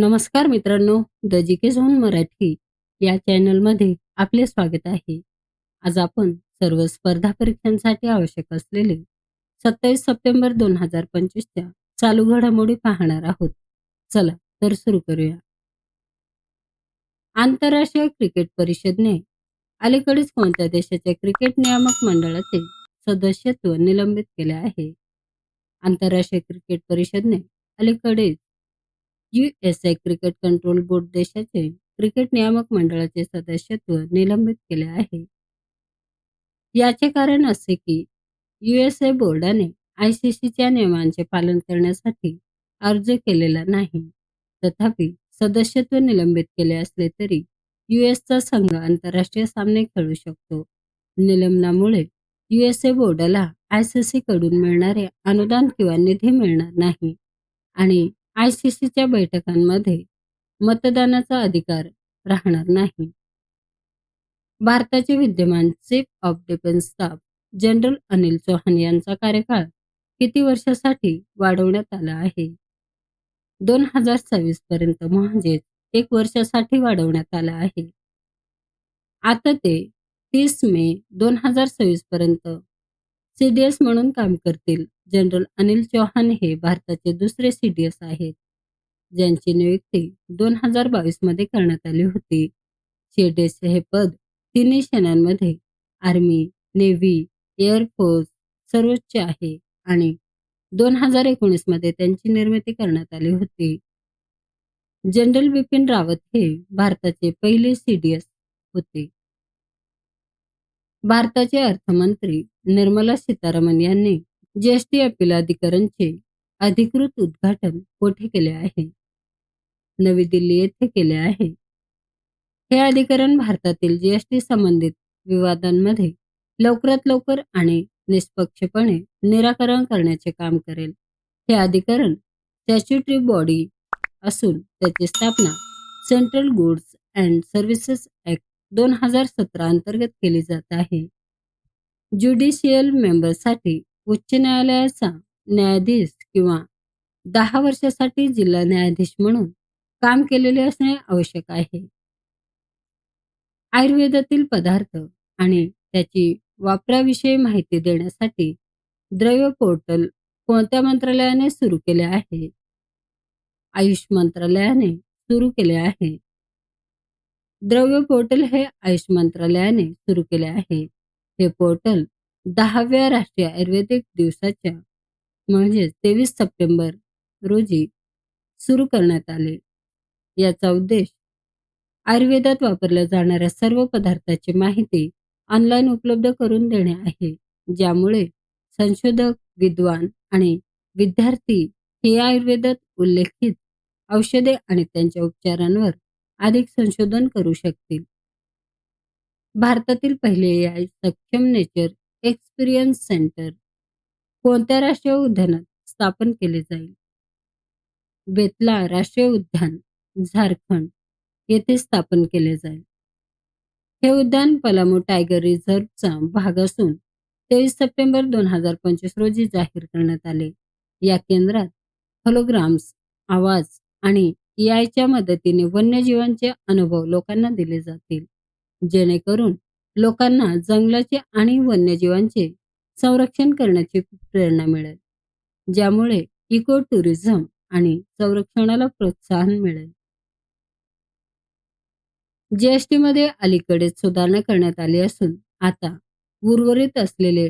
नमस्कार मित्रांनो the G K zone Marathi या चॅनलमध्ये आपले स्वागत आहे. आज आपण सर्व स्पर्धा परीक्षांसाठी आवश्यक असलेले सत्तावीस सप्टेंबर दोन हजार पंचवीसच्या चालू घडामोडी पाहणार आहोत. चला तर सुरू करूया. आंतरराष्ट्रीय क्रिकेट परिषदने अलीकडेच कोणत्या देशाच्या क्रिकेट नियामक मंडळाचे सदस्यत्व निलंबित केले आहे? आंतरराष्ट्रीय क्रिकेट परिषदने अलीकडेच युएसए क्रिकेट कंट्रोल बोर्ड देशाचे क्रिकेट नियामक मंडळाचे सदस्यत्व निलंबित केले आहे. याचे कारण असे की युएसए बोर्डाने आयसीसीच्या नियमांचे पालन करण्यासाठी अर्ज केलेला नाही. तथापि सदस्यत्व निलंबित केले असले तरी युएसचा संघ आंतरराष्ट्रीय सामने खेळू शकतो. निलंबनामुळे युएसए बोर्डाला आयसीसी कडून मिळणारे अनुदान किंवा निधी मिळणार नाही. आणि आयसीसीच्या बैठकांमध्ये मतदानाचा अधिकार राहणार नाही. भारताचे विद्यमान chief of defence staff general Anil Chauhan यांचा कार्यकाळ किती वर्षासाठी वाढवण्यात आला आहे? दोन हजार सव्वीस पर्यंत म्हणजेच एक वर्षासाठी वाढवण्यात आला आहे. आता ते तीस मे दोन हजार सव्वीस पर्यंत सीडीएस म्हणून काम करतील. जनरल अनिल चौहान हे भारताचे दुसरे सीडीएस आहेत. ज्यांची नियुक्ती दोन हजार बावीसमध्ये करण्यात आली होती. सीडीएस हे पद तिन्ही सेनांमध्ये आर्मी नेव्ही एअरफोर्स सर्वोच्च आहे आणि दोन हजार एकोणीसमध्ये त्यांची निर्मिती करण्यात आली होती. जनरल बिपिन रावत हे भारताचे पहिले सीडीएस होते. भारताचे अर्थमंत्री निर्मला सीतारामन यांनी जीएसटी अपील अधिकाऱ्यांचे अधिकृत उद्घाटन कोठे केले आहे? नवी दिल्ली येथे केले आहे. हे अधिकरण भारतातील जीएसटी संबंधित विवादांमध्ये लवकरात लवकर आणि निष्पक्षपणे निराकरण करण्याचे काम करेल. हे अधिकरण स्टॅच्युटरी बॉडी असून त्याची स्थापना central goods and services act दोन हजार सतरा अंतर्गत केली जात आहे. ज्युडिशियल मेंबरसाठी उच्च न्यायालयाचा न्यायाधीश किंवा दहा वर्षासाठी जिल्हा न्यायाधीश म्हणून काम केलेले असणे आवश्यक आहे. आयुर्वेदातील पदार्थ आणि त्याची वापराविषयी माहिती देण्यासाठी द्रव्य पोर्टल कोणत्या मंत्रालयाने सुरू केले आहे? आयुष मंत्रालयाने सुरू केले आहे. द्रव्य पोर्टल हे आयुष मंत्रालयाने सुरू केले आहे. हे पोर्टल दहाव्या राष्ट्रीय आयुर्वेदिक दिवसाच्या म्हणजेच तेवीस सप्टेंबर रोजी सुरू करण्यात आले. याचा उद्देश आयुर्वेदात वापरल्या जाणाऱ्या सर्व पदार्थाची माहिती ऑनलाईन उपलब्ध करून देणे आहे ज्यामुळे संशोधक विद्वान आणि विद्यार्थी हे आयुर्वेदात उल्लेखित औषधे आणि त्यांच्या उपचारांवर अधिक संशोधन करू शकतील. भारतातील पहिले एआय सक्षम नेचर एक्सपिरियन्स सेंटर कोणत्या राष्ट्रीय उद्यानात स्थापन केले जाईल? बेतला राष्ट्रीय उद्यान झारखंड येथे स्थापन केले जाईल. हे उद्यान पलामू टायगर रिझर्वचा भाग असून तेवीस सप्टेंबर दोन हजार पंचवीस रोजी जाहीर करण्यात आले. या केंद्रात होलोग्राम्स आवाज आणि यायच्या मदतीने वन्यजीवांचे अनुभव लोकांना दिले जातील. जेणेकरून लोकांना जंगलाचे आणि वन्यजीवांचे संरक्षण करण्याची प्रेरणा मिळेल. ज्यामुळे इको टुरिझम आणि संरक्षणाला प्रोत्साहन मिळेल. जीएसटी मध्ये अलीकडेच सुधारणा करण्यात आली असून आता उर्वरित असलेले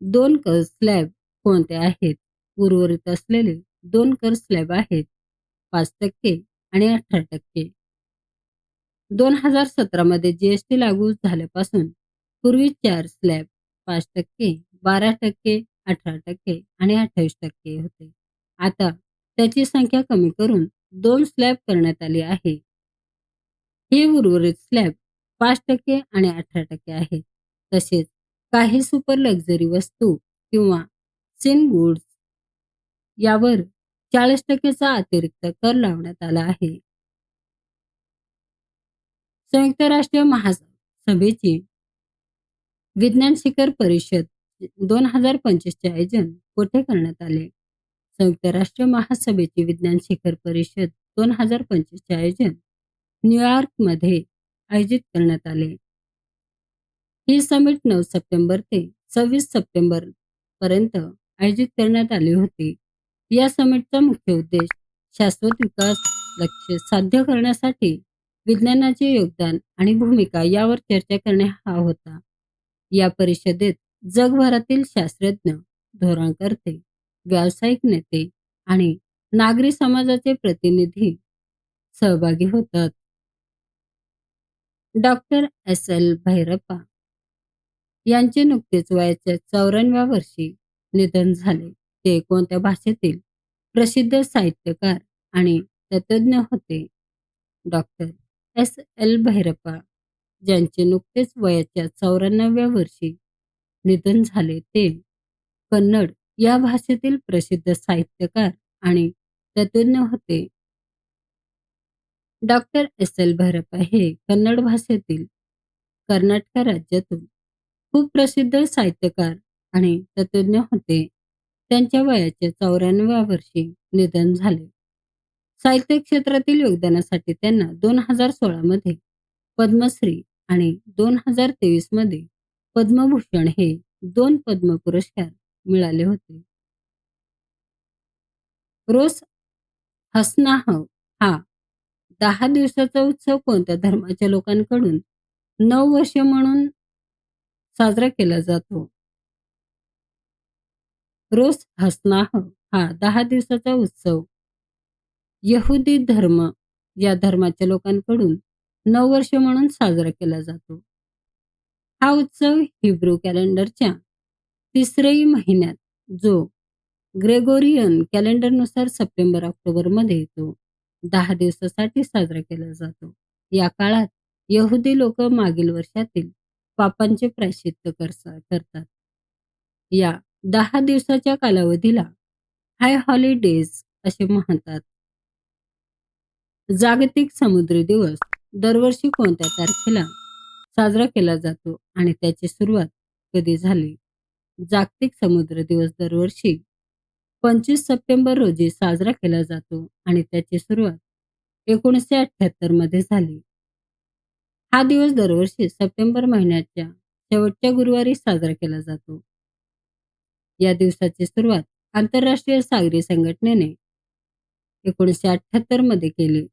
दोन कर स्लॅब कोणते आहेत? उर्वरित असलेले दोन कर स्लॅब आहेत. पाच टक्के आणि अठरा टक्के. दोन हजार सतरा मध्ये जीएसटी लागू झाल्यापासून पूर्वी चार स्लॅब पाच टक्के बारा टक्के अठरा टक्के आणि अठ्ठावीस टक्के होते. आता त्याची संख्या कमी करून दोन स्लॅब करण्यात आली आहे. हे उर्वरित स्लॅब पाच टक्के आणि अठरा टक्के आहेत तसेच काही सुपर लक्झरी वस्तू किंवा सिन गुड्स यावर चाळीस टक्केचा अतिरिक्त कर लावण्यात आला आहे. संयुक्त राष्ट्रीय महासभेची विज्ञान शिखर परिषद दोन हजार पंचवीसचे आयोजन कोठे करण्यात आले? संयुक्त राष्ट्र महासभेची विज्ञान शिखर परिषद दोन हजार पंचवीसचे आयोजन न्यूयॉर्कमध्ये आयोजित करण्यात आले. ही समिट नऊ सप्टेंबर ते सव्वीस सप्टेंबर पर्यंत आयोजित करण्यात आली होती. या समिटचा मुख्य उद्देश शाश्वत विकास लक्ष साध्य करण्यासाठी विज्ञानाचे योगदान आणि भूमिका यावर चर्चा करणे हा होता. या परिषदेत जगभरातील शास्त्रज्ञ धोरणकर्ते व्यावसायिक नेते आणि नागरी समाजाचे प्रतिनिधी सहभागी होतात. Doctor S. एल. भैरप्पा यांचे नुकतेच वयाच्या चौऱ्याण्णव्या वर्षी निधन झाले. ते कोणत्या भाषेतील प्रसिद्ध साहित्यकार आणि तत्वज्ञ होते? Doctor S. एल. भैरप्पा ज्यांचे नुकतेच वयाच्या चौऱ्याण्णव्या वर्षी निधन झाले ते कन्नड या भाषेतील प्रसिद्ध साहित्यकार आणि तत्वज्ञ होते. Doctor S. एल. भैरप्पा हे कन्नड भाषेतील कर्नाटक राज्यातून खूप प्रसिद्ध साहित्यकार आणि तत्वज्ञ होते. त्यांच्या वयाच्या चौऱ्याण्णव्या वर्षी निधन झाले. साहित्य क्षेत्रातील योगदानासाठी त्यांना दोन हजार सोळामध्ये पद्मश्री आणि दोन हजार तेवीसमध्ये पद्मभूषण हे दोन पद्म पुरस्कार मिळाले होते. रोस हसनाह हा दहा दिवसाचा उत्सव कोणत्या धर्माच्या लोकांकडून नऊ वर्ष म्हणून साजरा केला जातो? रोज हसनाह हा दहा दिवसाचा उत्सव. यहुदी धर्म या धर्माच्या लोकांकडून नऊ वर्ष म्हणून साजरा केला जातो. हा उत्सव हिब्रू कॅलेंडरच्या तिसरेही महिन्यात जो ग्रेगोरियन कॅलेंडरनुसार सप्टेंबर ऑक्टोबरमध्ये येतो दहा दिवसासाठी साजरा केला जातो. या काळात यहुदी लोक मागील वर्षातील पापांचे प्रायश्चित्त करतात. या दहा दिवसाच्या कालावधीला हाय हॉलिडेज असे म्हणतात. जागतिक समुद्री दिवस दरवर्षी कोणत्या तारखेला साजरा केला जातो आणि त्याची सुरुवात कधी झाली? जागतिक समुद्र दिवस दरवर्षी पंचवीस सप्टेंबर रोजी साजरा केला जातो आणि त्याची सुरुवात एकोणीसशे अठ्ठ्याहत्तरमध्ये झाली. हा दिवस दरवर्षी सप्टेंबर महिन्याच्या शेवटच्या गुरुवारी साजरा केला जातो. या दिवसाची सुरुवात आंतरराष्ट्रीय सागरी संघटनेने एकोणीसशे अठ्ठ्याहत्तरमध्ये केली.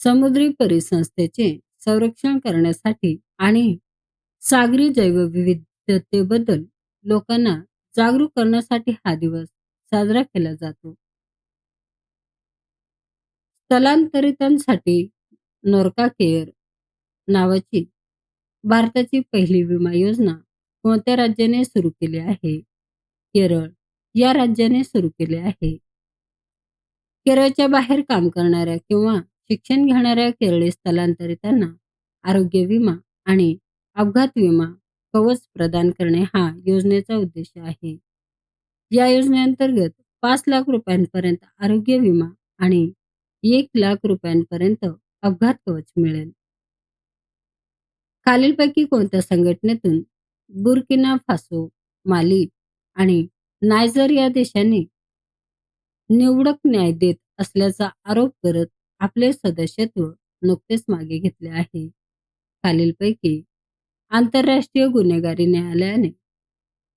समुद्री परिसंस्थेचे संरक्षण करण्यासाठी आणि सागरी जैवविविधतेबद्दल लोकांना जागरूक करण्यासाठी हा दिवस साजरा केला जातो. स्थलांतरितांसाठी नोरका केअर नावाची भारताची पहिली विमा योजना कोणत्या राज्याने सुरू केली आहे? केरळ या राज्याने सुरू केले आहे. केरळच्या बाहेर काम करणाऱ्या किंवा शिक्षण घेणाऱ्या केरळी स्थलांतरितांना आरोग्य विमा आणि अपघात विमा कवच प्रदान करणे हा योजनेचा उद्देश आहे. या योजनेअंतर्गत पाच लाख रुपयांपर्यंत आरोग्य विमा आणि एक लाख रुपयांपर्यंत अपघात कवच मिळेल. खालीलपैकी कोणत्या संघटनेतून बुरकिना फासो माली आणि नायजर या देशांनी निवडक न्याय देत असल्याचा आरोप करत आपले सदस्यत्व नुकतेच मागे घेतले आहे. खालीलपैकी आंतरराष्ट्रीय गुन्हेगारी न्यायालयाने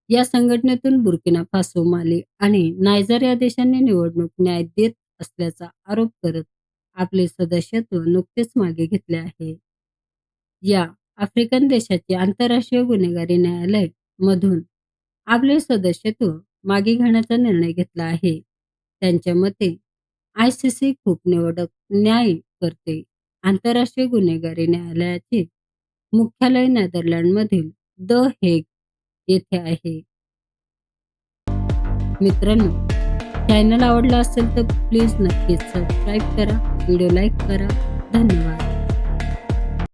या संघटनेतून बुर्किना फासो माली आणि नायजर या देशांनी निवडणूक न्याय देत असल्याचा आरोप करत आपले सदस्यत्व नुकतेच मागे घेतले आहे. या आफ्रिकन देशाचे आंतरराष्ट्रीय गुन्हेगारी न्यायालय मधून आपले सदस्यत्व मागे घेण्याचा निर्णय घेतला आहे. त्यांच्या मते आय सी सी खूप निवडक न्याय करते. आंतरराष्ट्रीय गुन्हेगारी न्यायालयाचे मुख्यालय नेदरलँडमधील द हेग येथे आहे. मित्रांनो चॅनल आवडला असेल तर प्लीज नक्कीच सबस्क्राईब करा व्हिडिओ लाईक करा. धन्यवाद.